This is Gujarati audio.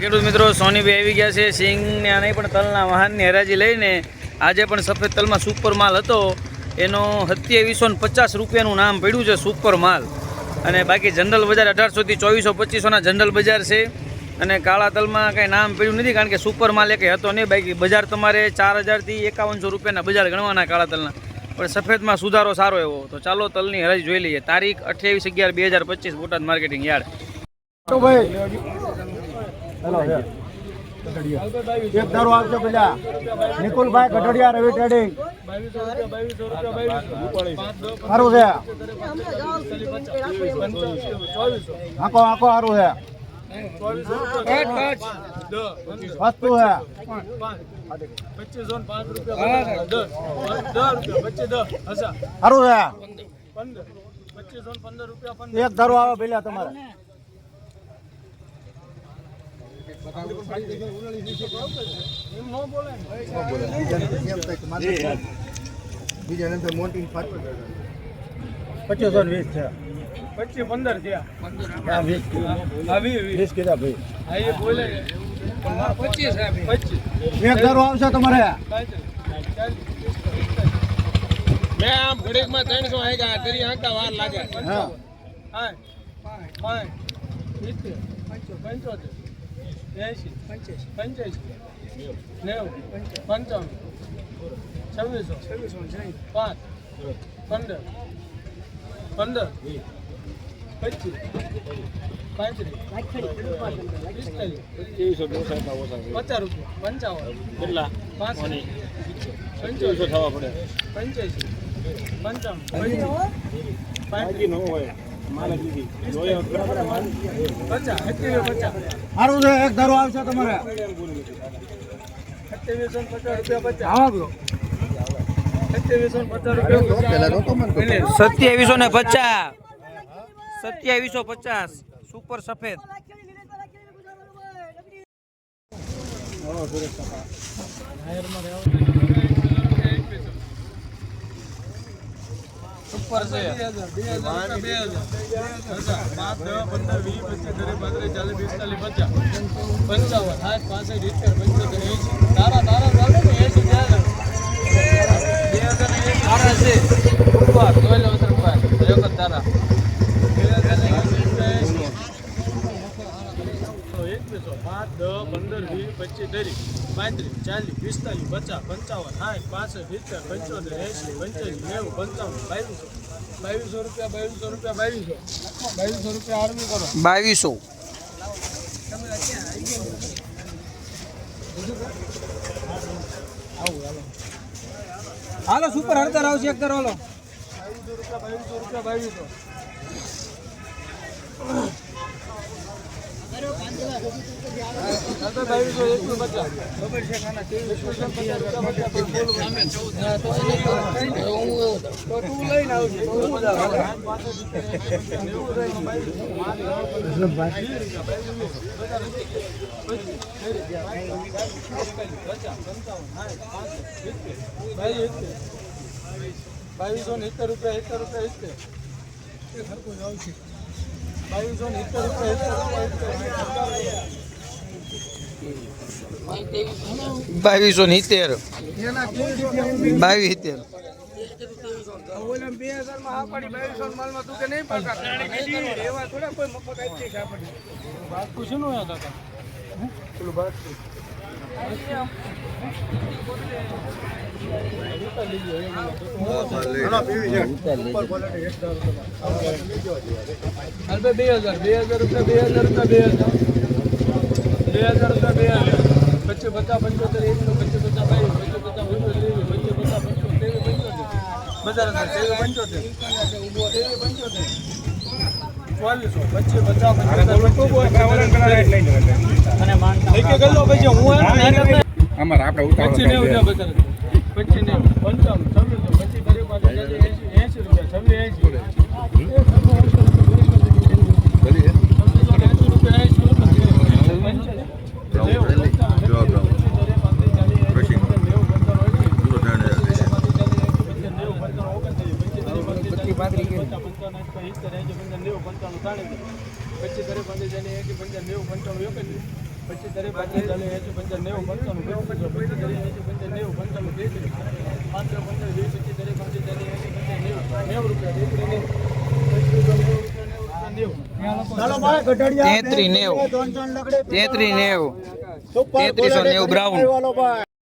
ખેડૂત મિત્રો સોનીભાઈ આવી ગયા છે. સિંગને નહીં, પણ તલના વાહનની હરાજી લઈને આજે પણ સફેદ તલમાં સુપર માલ હતો. એનો સત્યાવીસો ને પચાસ રૂપિયાનું નામ પડ્યું છે સુપર માલ અને બાકી જનરલ બજાર અઢારસોથી ચોવીસો, પચીસોના જનરલ બજાર છે. અને કાળા તલમાં કાંઈ નામ પડ્યું નથી, કારણ કે સુપર માલ એક હતો નહીં. બાકી બજાર તમારે ચાર હજારથી એકાવનસો રૂપિયાના બજાર ગણવાના કાળા તલના. પણ સફેદમાં સુધારો સારો એવો. તો ચાલો તલની હરાજી જોઈ લઈએ. તારીખ અઠ્યાવીસ અગિયાર, બે હજાર પચીસ, બોટાદ માર્કેટિંગ યાર્ડ. ભાઈ એક ધારો આવજો પેલા. નિકુલભાઈ કઠડિયા રવિ ટ્રેડિંગ સારું છે. આંખો આંખો સારું છે. વસ્તુ એક ધારો આવે પેલા તમારે. પચીસો વીસ છે પચીસ પંદર વીસ કીધા ભાઈ બોલે આવશે તમારે મેં આમ ઘડીકમાં ત્રણસો આગ્યા તરી આંકા વાર લાગે હા પાંચ સિત્તેર પંચોતેર એંશી પંચ્યાસી. નેવું પંચાવન છવ્વીસો પાંચ પંદર પંદર પચીસ પાંત્રીસ પચાસ રૂપિયા પંચાવન કેટલા? પાંચ પંચોતેર થવા પડે પંચ્યાસી પંચાવન પાંત્રીસ પચાસ સત્યાવીસ પચાસ સારું છે એક ધારો આવશે તમારે. સત્યાવીસો ને પચાસ. સત્યાવીસો પચાસ. સુપર સફેદ સુપર છે બે હજાર બે હજાર બે હજાર પાંચ દસ પંદર વીસ પચીસ ત્રીસ પાંત્રીસ ચાલીસ પિસ્તાલીસ છે પંચાવન, સાઠ, પાસઠ સિત્તેર પંચોતેર, એંશી. તારા તારા ચાલે ને, એંશી ચાલે તારા છે. ઉપર ઉપર તારા બે હજાર ને એંશી તો એકવીસો પાંચ દસ પંદર વીસ પચીસ પાંત્રીસ ચાલીસ પિસ્તાલીસ પચાસ પંચાવન સાઠ પાસઠ સિત્તેર પંચોતેર એસી પંચ્યાસી નેવું પંચાવન બાવીસો. બાવીસો રૂપિયા બાવીસો રૂપિયા બાવીસો. બાવીસો રૂપિયા આરમી કરો. બાવીસો. હાલો સુપર હળદર આવશે એક હાલો. બાવીસો રૂપિયા બાવીસો રૂપિયા બાવીસો. બાવીસો ને સિત્તેર રૂપિયા સિત્તેર રૂપિયા રૂપિયા સિત્તેર બાવીસો બાવીસમાં હા બાવીસો નો પેલું બાકી હાલ ભાઈ બે હજાર બે હજાર રૂપિયા બે હજાર રૂપિયા બે હજાર બે હજાર રૂપિયા બે હજાર પચીસ પચાસ પંચોતેર એકસો પચીસ પચાસ બાવીસ પચીસ પચાસ પંચોતેર પચીસ પચાસ પંચોતેર પંચોતેર બધા તેવી પંચોતેર તેવી પંચોતેર ચોવીસો પચીસ પચાસ પંચોતેર અમારે આપણે ઉતાવળ નેવું ને પંચાવન છવ્વીસો તારીખ પાસે એંસી રૂપિયા છવ્વીસ એંસી. પચીસ તારીખ પાંત્રીસ એકી પંચાવન નેવું પંચાણું એક પચીસ તારીખ પાંચસો ચાલીસ એંસી પંચાવન નેવું પંચાણું પચીસ તારીખ એંસી પંચાવન નેવું પંચાણું તેત્રીસ પાંચસો પંચાવન વીસ પચીસ તારીખ પાંચસો ચાલીસ એંસી પંચાવન નેવું નેવું. રૂપિયા તેત્રી નેવું. તેત્રી નેવું. તેત્રીસો નેવું બ્રાઉન.